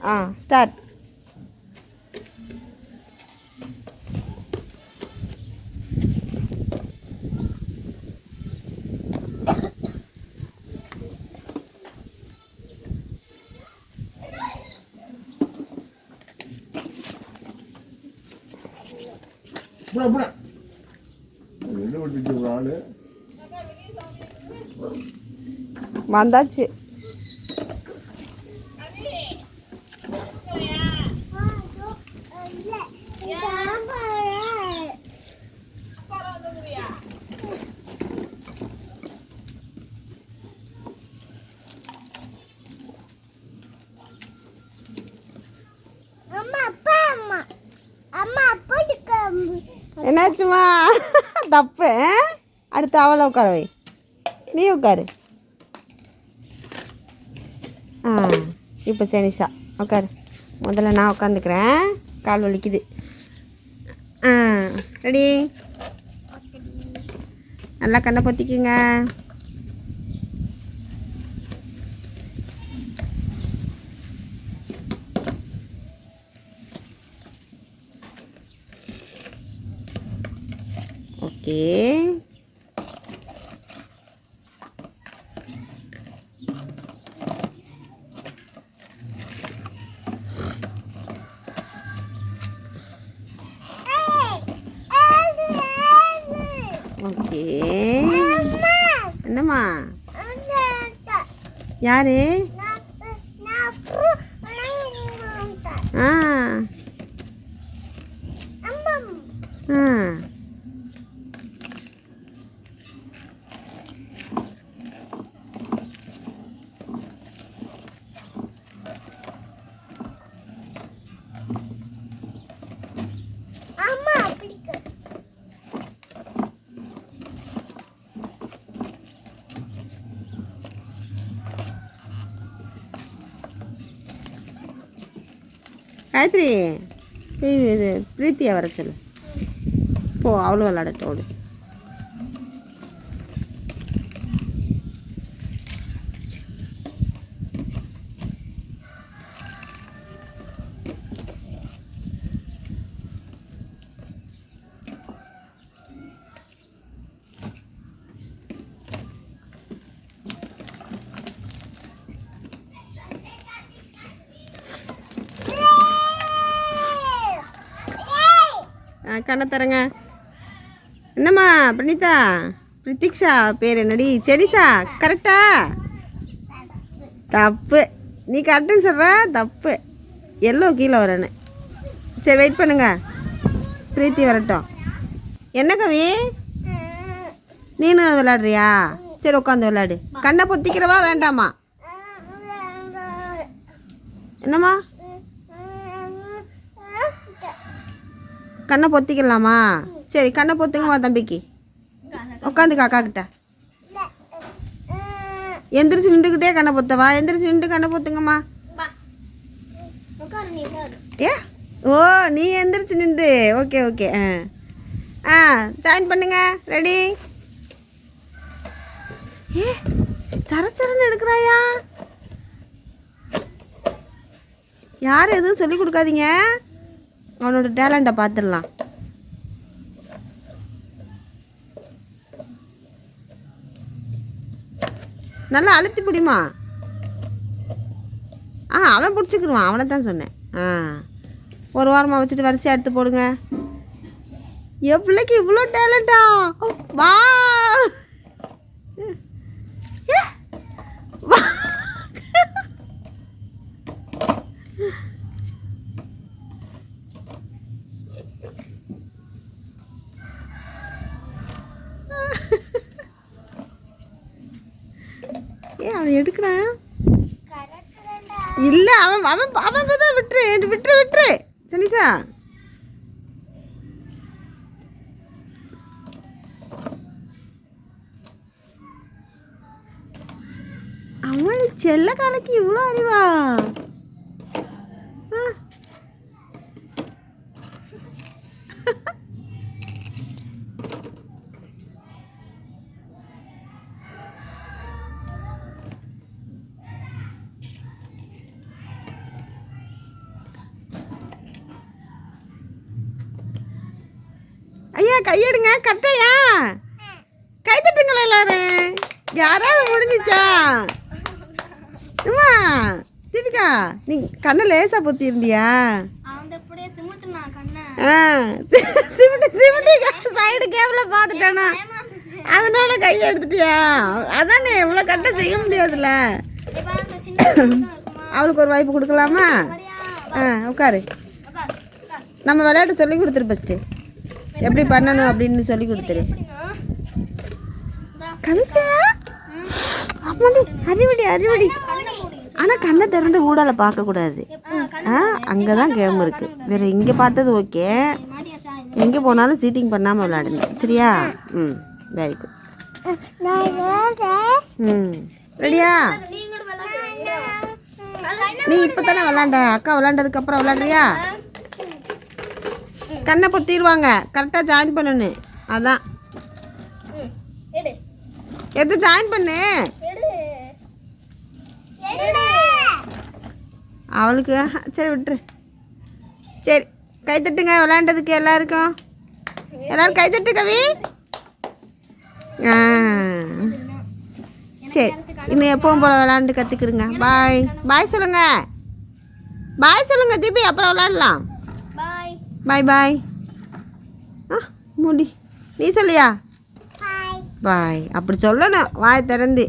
ஆ start வந்தாச்சு அம்மா அப்பா அம்மா அம்மா அப்பா என்னாச்சுமா தப்பு அடுத்து அவளை உட்கார வை. நீ உட்காரு. ஆ இப்போ செனிஷா உட்காரு. முதல்ல நான் உட்காந்துக்கிறேன். கால் வலிக்குது. ஆ ரெடி? நல்லா கண்ணை பொத்திக்குங்க. Okay okay. என்னம்மா? யாரு? ஆ. ஆ அம்மா பிடிக்க காயத்ரி இது பிரீத்தியை வர சொல்லு. போ அவ்வளோ விளாடட்டோடு ஓடு ஆ, கண்ணை தரங்க. என்னம்மா பிரணிதா பிரித்திக்ஷா பேர் என்னடி? செடிசா? கரெக்டா? தப்பு. நீ கரெக்டுன்னு சொல்கிற தப்பு. எல்லோ கீழே வரேன்னு. சரி வெயிட் பண்ணுங்க. பிரீத்தி வரட்டும். என்ன கவி? நீனும் விளாடுறியா சரி உட்காந்து விளாடு கண்ணை பொத்திக்கிறவா வேண்டாமா? என்னம்மா? கண்ணை பொத்திக்கலாமா? சரி கண்ணை பொத்துங்கம்மா தம்பிக்கு. உட்காந்து காக்கா கிட்ட. எந்திரிச்சு நின்றுக்கிட்டே கண்ணை பொத்தவா எந்திரிச்சு நின்று கண்ணை பொத்துங்கம்மா. ஏ? ஓ நீ எந்திரிச்சு நின்று. Okay okay. ஆ. ஆ ஜாயின் பண்ணுங்க. ரெடி ஏ சர சரன்னு எடுக்கிறாயா? யாரும் எதுவும் சொல்லி கொடுக்காதீங்க. அவனோட டேலண்ட்டை பார்த்துடலாம். நல்லா அழுத்தி பிடிமா ஆ அவன் பிடிச்சிக்கிருவான். அவனை தான் சொன்னேன். ஆ. ஒரு வாரமாக வச்சுட்டு வரிசையாக எடுத்து போடுங்க. என் பிள்ளைக்கு இவ்வளோ டேலண்டா வா ஏ, வா. ஏன் அவன் எடுக்கிறான். இல்லை அவன் அவன் அவன் தான் விட்டுரு விட்டுரு விட்டுரு. சனிசா அவன் செல்ல காலைக்கு இவ்வளோ அறிவா? கையெடுங்க கட்டையா கை தட்டுங்களா எல்லாரும்? யாராவது முடிஞ்சிச்சா? அம்மா தீபிகா நீ கண்ணை லேசா பொத்தி இருந்தியா ஆ சிமிட்டி சிமிட்டி சைடு கேபிள பார்த்துட்டானா? அதனால கையை எடுத்துட்டியா? அதானே இவ்வளோ கட்ட செய்ய முடியாதுல்ல. அவளுக்கு ஒரு வாய்ப்பு கொடுக்கலாமா? ஆ உட்கார். நம்ம விளையாட்டு சொல்லி கொடுத்துரு ஃபஸ்ட்டு எப்படி பண்ணணும் அப்படின்னு சொல்லி கொடுத்துரு. எப்படின்னா கவிசா? அம்மாடி அறிவடி அறிவடி. ஆனால் கண்ணை திறந்து ஊடால பார்க்கக்கூடாது. ஆ அங்கே தான் கேம் இருக்குது வேறு இங்கே பார்த்தது ஓகே. எங்கே போனாலும் சீட்டிங் பண்ணாமல் விளையாடுங்க. சரியா? ம் வெரி குட் ம் ரெடியா? நீ இப்போ தானே விளாண்ட அக்கா விளாண்டதுக்கப்புறம் விளாடுறியா கண்ணை பொத்திடுவாங்க. கரெக்டாக ஜாயின் பண்ணணும் அதான். எடுத்து ஜாயின் பண்ணு? அவளுக்கு சரி விட்டுரு. சரி கை தட்டுங்க விளாண்டதுக்கு எல்லாருக்கும். எல்லாரும் கை தட்டு கவி. ஆ. சரி இன்னும் எப்பவும் போல் விளாண்டு கற்றுக்குறங்க பாய் பாய் சொல்லுங்க. பாய் சொல்லுங்க தீபி. அப்புறம் விளாடலாம் பாய் பாய் ஆ முடி. நீ சொல்லியா? பாய் அப்படி சொல்லணும். வாய் திறந்து.